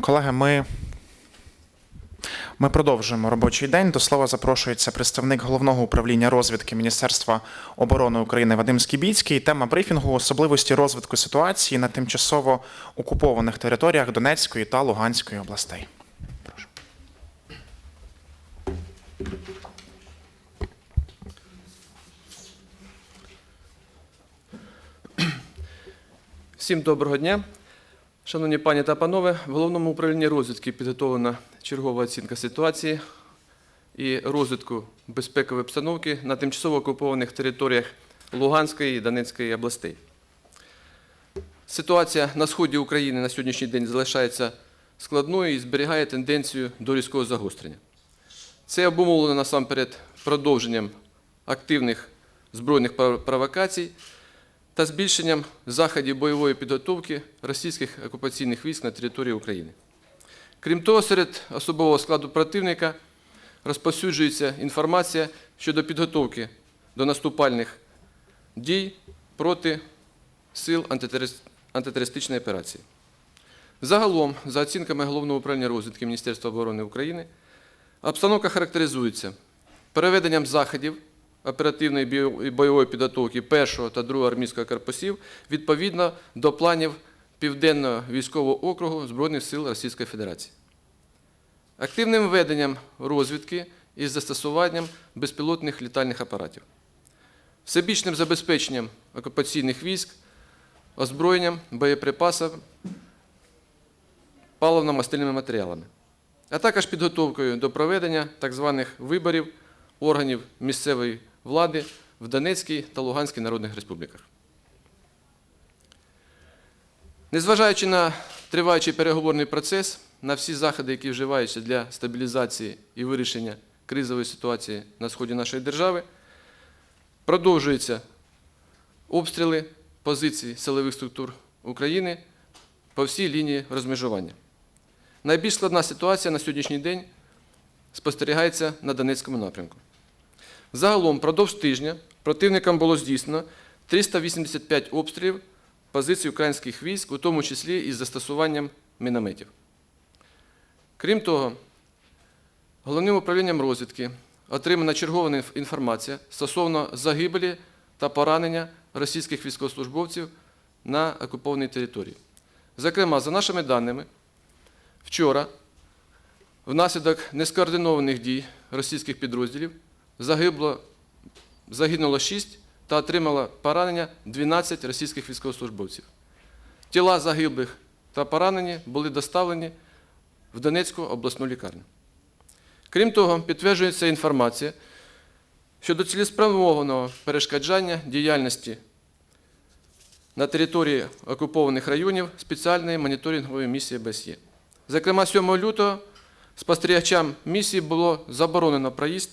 Колеги, ми, ми продовжуємо робочий день. До слова запрошується представник головного управління розвідки Міністерства оборони України Вадим Скібіцький. Тема брифінгу особливості розвитку ситуації на тимчасово окупованих територіях Донецької та Луганської областей. Всім доброго дня. Шановні пані та панове, в головному управлінні розвідки підготовлена чергова оцінка ситуації і розвитку безпекової обстановки на тимчасово окупованих територіях Луганської і Донецької областей. Ситуація на сході України на сьогоднішній день залишається складною і зберігає тенденцію до різкого загострення. Це обумовлено насамперед продовженням активних збройних провокацій та збільшенням заходів бойової підготовки російських окупаційних військ на території України. Крім того, серед особового складу противника розповсюджується інформація щодо підготовки до наступальних дій проти сил антитерорист- антитерористичної операції. Загалом, за оцінками Головного управління розвідки Міністерства оборони України, обстановка характеризується переведенням заходів оперативної бойової підготовки 1 та 2 армійського корпусів відповідно до планів Південного військового округу Збройних сил Російської Федерації. Активним веденням розвідки із застосуванням безпілотних літальних апаратів, всебічним забезпеченням окупаційних військ, озброєнням, боєприпасів, паливно-мастильними матеріалами, а також підготовкою до проведення так званих виборів органів місцевої влади в Донецькій та Луганській народних республіках. Незважаючи на триваючий переговорний процес, на всі заходи, які вживаються для стабілізації і вирішення кризової ситуації на сході нашої держави, продовжуються обстріли позицій силових структур України по всій лінії розмежування. Найбільш складна ситуація на сьогоднішній день спостерігається на Донецькому напрямку. Загалом, продовж тижня противникам було здійснено 385 обстрілів позицій українських військ, у тому числі із застосуванням мінометів. Крім того, головним управлінням розвідки отримана чергова інформація стосовно загибелі та поранення російських військовослужбовців на окупованій території. Зокрема, за нашими даними, вчора внаслідок нескоординованих дій російських підрозділів загибло, загинуло 6 та отримало поранення 12 російських військовослужбовців. Тіла загиблих та поранені були доставлені в Донецьку обласну лікарню. Крім того, підтверджується інформація щодо цілеспрямованого перешкоджання діяльності на території окупованих районів спеціальної моніторингової місії БСЄ. Зокрема, 7 лютого спостерігачам місії було заборонено проїзд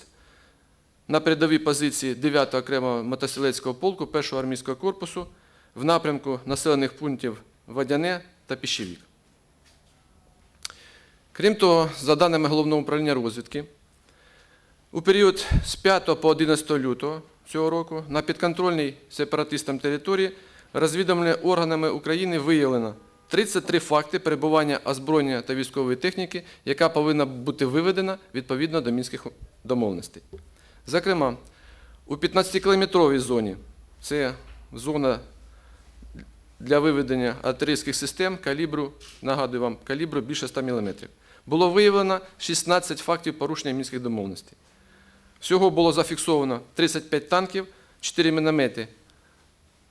на передові позиції 9-го окремого мотострілецького полку 1-го армійського корпусу в напрямку населених пунктів Водяне та Піщевік. Крім того, за даними Головного управління розвідки, у період з 5 по 11 лютого цього року на підконтрольній сепаратистам території розвідувальними органами України виявлено 33 факти перебування озброєння та військової техніки, яка повинна бути виведена відповідно до мінських домовленостей. Зокрема, у 15-кілометровій зоні це зона для виведення артилерійських систем калібру, нагадую вам, калібру більше 100 мм. Було виявлено 16 фактів порушення мінських домовленостей. Всього було зафіксовано 35 танків, 4 міномети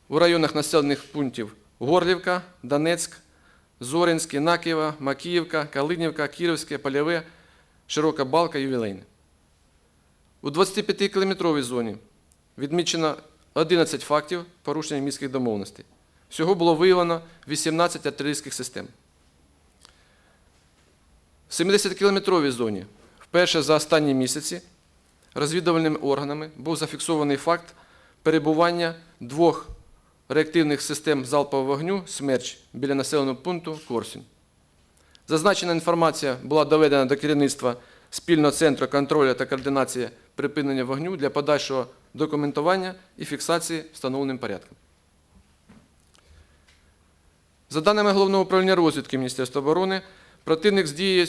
у районах населених пунктів Горлівка, Донецьк, Зоринське, Накієва, Макіївка, Калинівка, Кіровське, Польове, Широка Балка, Ювілейне. У 25-кілометровій зоні відмічено 11 фактів порушення міських домовленостей. Всього було виявлено 18 артилерійських систем. В 70-кілометровій зоні вперше за останні місяці розвідувальними органами був зафіксований факт перебування двох реактивних систем залпового вогню «Смерч» біля населеного пункту Корсунь. Зазначена інформація була доведена до керівництва спільного центру контролю та координації припинення вогню для подальшого документування і фіксації встановленим порядком. За даними Головного управління розвідки Міністерства оборони, противник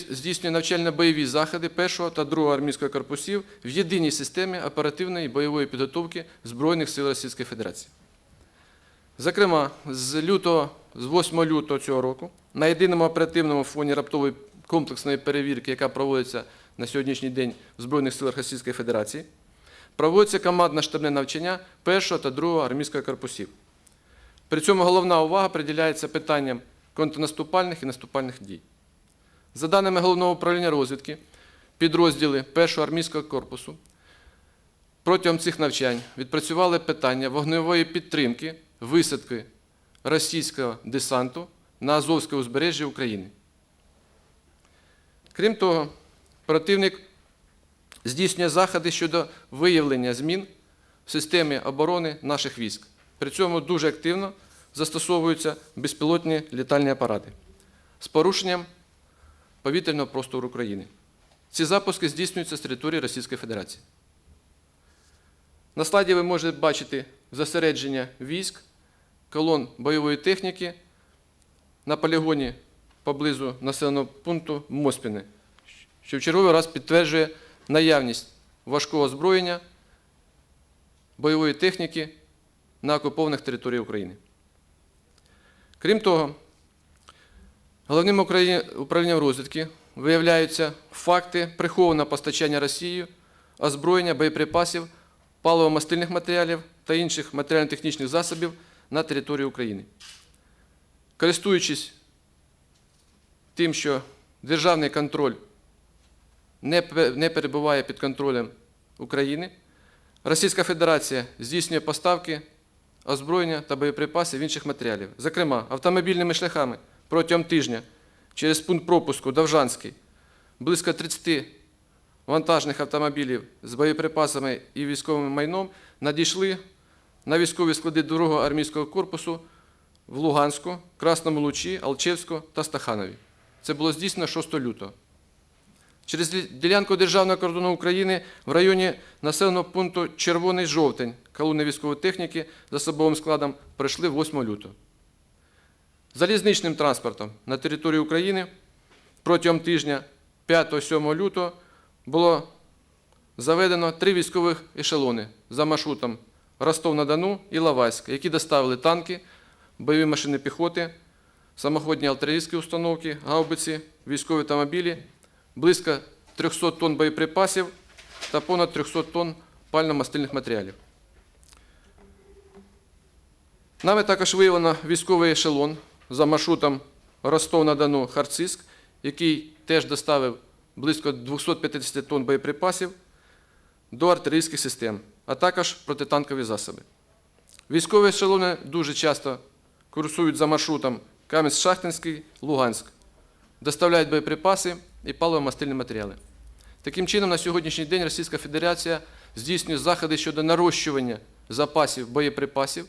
здійснює навчально-бойові заходи 1 та 2 армійського корпусів в єдиній системі оперативної бойової підготовки Збройних сил Російської Федерації. Зокрема, з з 8 лютого цього року на єдиному оперативному фоні раптової комплексної перевірки, яка проводиться на сьогоднішній день в Збройних силах Російської Федерації, проводиться командне штабне навчання 1 та 2 армійського корпусів. При цьому головна увага приділяється питанням контрнаступальних і наступальних дій. За даними Головного управління розвідки, підрозділи 1 армійського корпусу протягом цих навчань відпрацювали питання вогневої підтримки висадки російського десанту на Азовське узбережжя України. Крім того, противник здійснює заходи щодо виявлення змін в системі оборони наших військ. При цьому дуже активно застосовуються безпілотні літальні апарати з порушенням повітряного простору України. Ці запуски здійснюються з території Російської Федерації. На слайді ви можете бачити зосередження військ, колон бойової техніки на полігоні поблизу населеного пункту Моспіни, що в черговий раз підтверджує наявність важкого озброєння бойової техніки на окупованих територіях України. Крім того, головним управлінням розвідки виявляються факти прихованого постачання Росією озброєння, боєприпасів, паливо-мастильних матеріалів та інших матеріально-технічних засобів на територію України. Користуючись тим, що державний контроль не перебуває під контролем України, Російська Федерація здійснює поставки озброєння та боєприпасів інших матеріалів, зокрема автомобільними шляхами протягом тижня через пункт пропуску Довжанський близько 30 вантажних автомобілів з боєприпасами і військовим майном надійшли на військові склади 2 армійського корпусу в Луганську, Красному Лучі, Алчевську та Стаханові. Це було здійснено 6 лютого. Через ділянку державного кордону України в районі населеного пункту Червоний жовтень колони військової техніки з особовим складом пройшли 8 лютого. Залізничним транспортом на території України протягом тижня 5-7 лютого було заведено три військових ешелони за маршрутом Ростов-на-Дону і Лавайськ, які доставили танки, бойові машини піхоти, самоходні артилерійські установки, гаубиці, військові автомобілі, близько 300 тонн боєприпасів та понад 300 тонн пально-мастильних матеріалів. Нами також виявлено військовий ешелон за маршрутом Ростов-на-Дону Харциск, який теж доставив близько 250 тонн боєприпасів до артилерійських систем, а також протитанкові засоби. Військові ешелони дуже часто курсують за маршрутом Кам'янськ-Шахтинський, Луганськ, доставляють боєприпаси і паливо-мастильні матеріали. Таким чином, на сьогоднішній день Російська Федерація здійснює заходи щодо нарощування запасів боєприпасів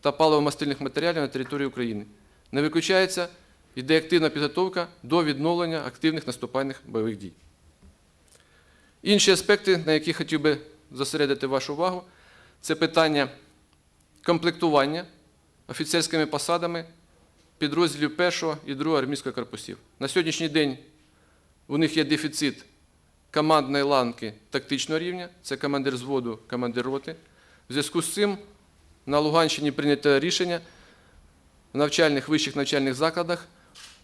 та паливо-мастильних матеріалів на території України. Не виключається, йде активна підготовка до відновлення активних наступальних бойових дій. Інші аспекти, на які хотів би зосередити вашу увагу, це питання комплектування офіцерськими посадами підрозділів 1 і 2 армійського корпусів. На сьогоднішній день у них є дефіцит командної ланки тактичного рівня, це командир зводу, командир роти. В зв'язку з цим на Луганщині прийнято рішення в навчальних вищих навчальних закладах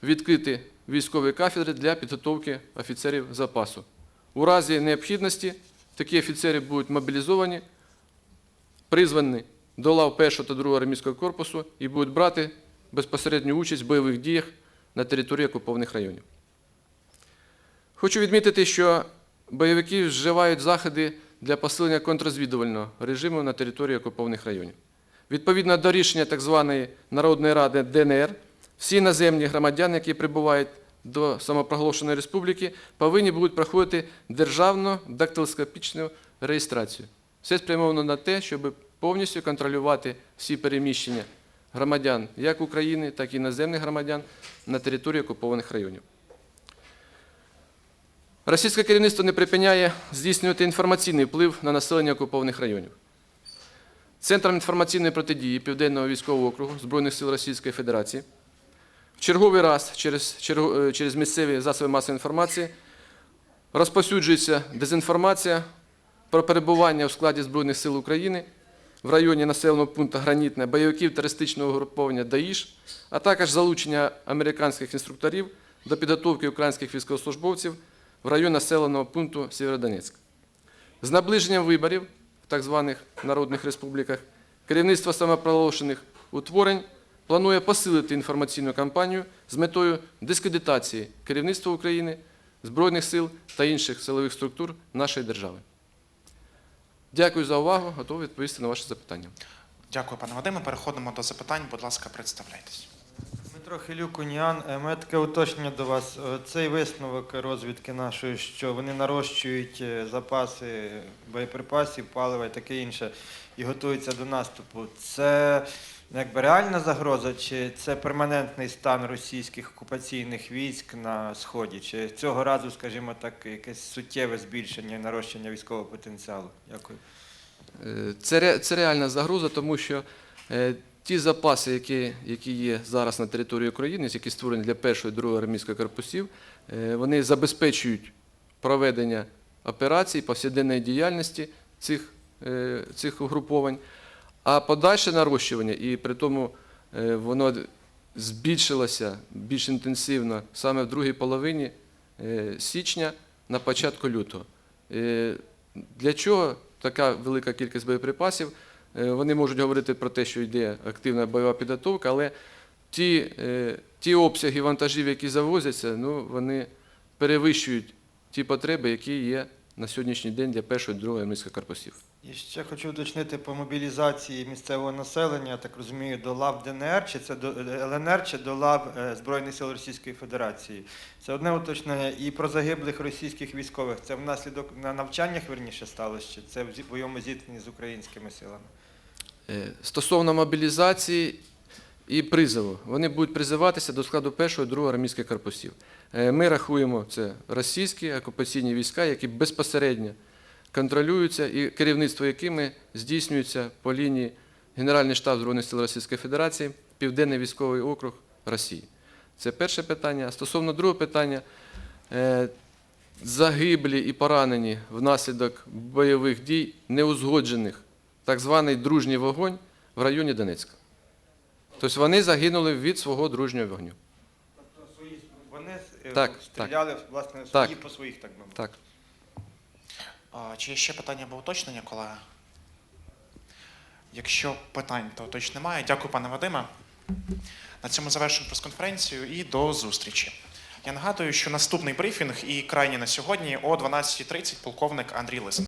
відкрити військові кафедри для підготовки офіцерів запасу. У разі необхідності такі офіцери будуть мобілізовані, призвані до лав 1 та 2 армійського корпусу і будуть брати безпосередню участь в бойових діях на території окупованих районів. Хочу відмітити, що бойовики вживають заходи для посилення контррозвідувального режиму на території окупованих районів. Відповідно до рішення так званої Народної ради ДНР, всі іноземні громадяни, які прибувають до самопроголошеної республіки, повинні будуть проходити державну дактилоскопічну реєстрацію. Все спрямовано на те, щоб повністю контролювати всі переміщення громадян як України, так і іноземних громадян на території окупованих районів. Російське керівництво не припиняє здійснювати інформаційний вплив на населення окупованих районів. Центром інформаційної протидії Південного військового округу Збройних сил Російської Федерації в черговий раз через, е, через місцеві засоби масової інформації розповсюджується дезінформація про перебування у складі Збройних сил України в районі населеного пункту Гранітне бойовиків терористичного угруповання ДАІШ, а також залучення американських інструкторів до підготовки українських військовослужбовців в районі населеного пункту Сєвєродонецьк. З наближенням виборів в так званих народних республіках керівництво самопроголошених утворень планує посилити інформаційну кампанію з метою дискредитації керівництва України, Збройних сил та інших силових структур нашої держави. Дякую за увагу, готовий відповісти на ваші запитання. Дякую, пане Вадиме. Переходимо до запитань. Будь ласка, представляйтесь. Дмитро Хилюк, Уніан. Е, Мене таке уточнення до вас. Е, Цей висновок розвідки нашої, що вони нарощують е, запаси боєприпасів, палива і таке інше, і готуються до наступу. Це якби реальна загроза, чи це перманентний стан російських окупаційних військ на сході? Чи цього разу, скажімо так, якесь суттєве збільшення і нарощення військового потенціалу? Дякую. Е, Це, це реальна загроза, тому що ті запаси, які, які є зараз на території України, які створені для першої і другої армійської корпусів, е, вони забезпечують проведення операцій, повсякденної діяльності цих, е, цих угруповань, а подальше нарощування, і при тому е, воно збільшилося більш інтенсивно саме в другій половині січня на початку лютого. Для чого така велика кількість боєприпасів? Е, Вони можуть говорити про те, що йде активна бойова підготовка, але ті, е, ті обсяги вантажів, які завозяться, ну, вони перевищують ті потреби, які є на сьогоднішній день для першої і другої армійських корпусів. І ще хочу уточнити по мобілізації місцевого населення, я так розумію, до лав ДНР, чи це до ЛНР, чи до лав е, Збройних сил Російської Федерації. Це одне уточнення. І про загиблих російських військових. Це внаслідок на навчаннях верніше сталося, чи це в бойовому зіткненні з українськими силами? Е, Стосовно мобілізації і призову, вони будуть призиватися до складу першого і другого армійських корпусів. Е, Ми рахуємо це російські окупаційні війська, які безпосередньо контролюються і керівництво якими здійснюється по лінії Генеральний штаб Збройних сил Російської Федерації, Південний військовий округ Росії. Це перше питання. А Стосовно другого питання, е, загиблі і поранені внаслідок бойових дій неузгоджених, так званий дружній вогонь в районі Донецька. Тобто вони загинули від свого дружнього вогню. Тобто свої вони е, Так, стріляли власне Так. по своїх, так би мовити. Так. А, Чи є ще питання або уточнення, колеги? Якщо питань, то точно немає. Дякую, пане Вадиме. На цьому завершуємо прес-конференцію і до зустрічі. Я нагадую, що наступний брифінг і крайній на сьогодні о 12.30 полковник Андрій Лисин.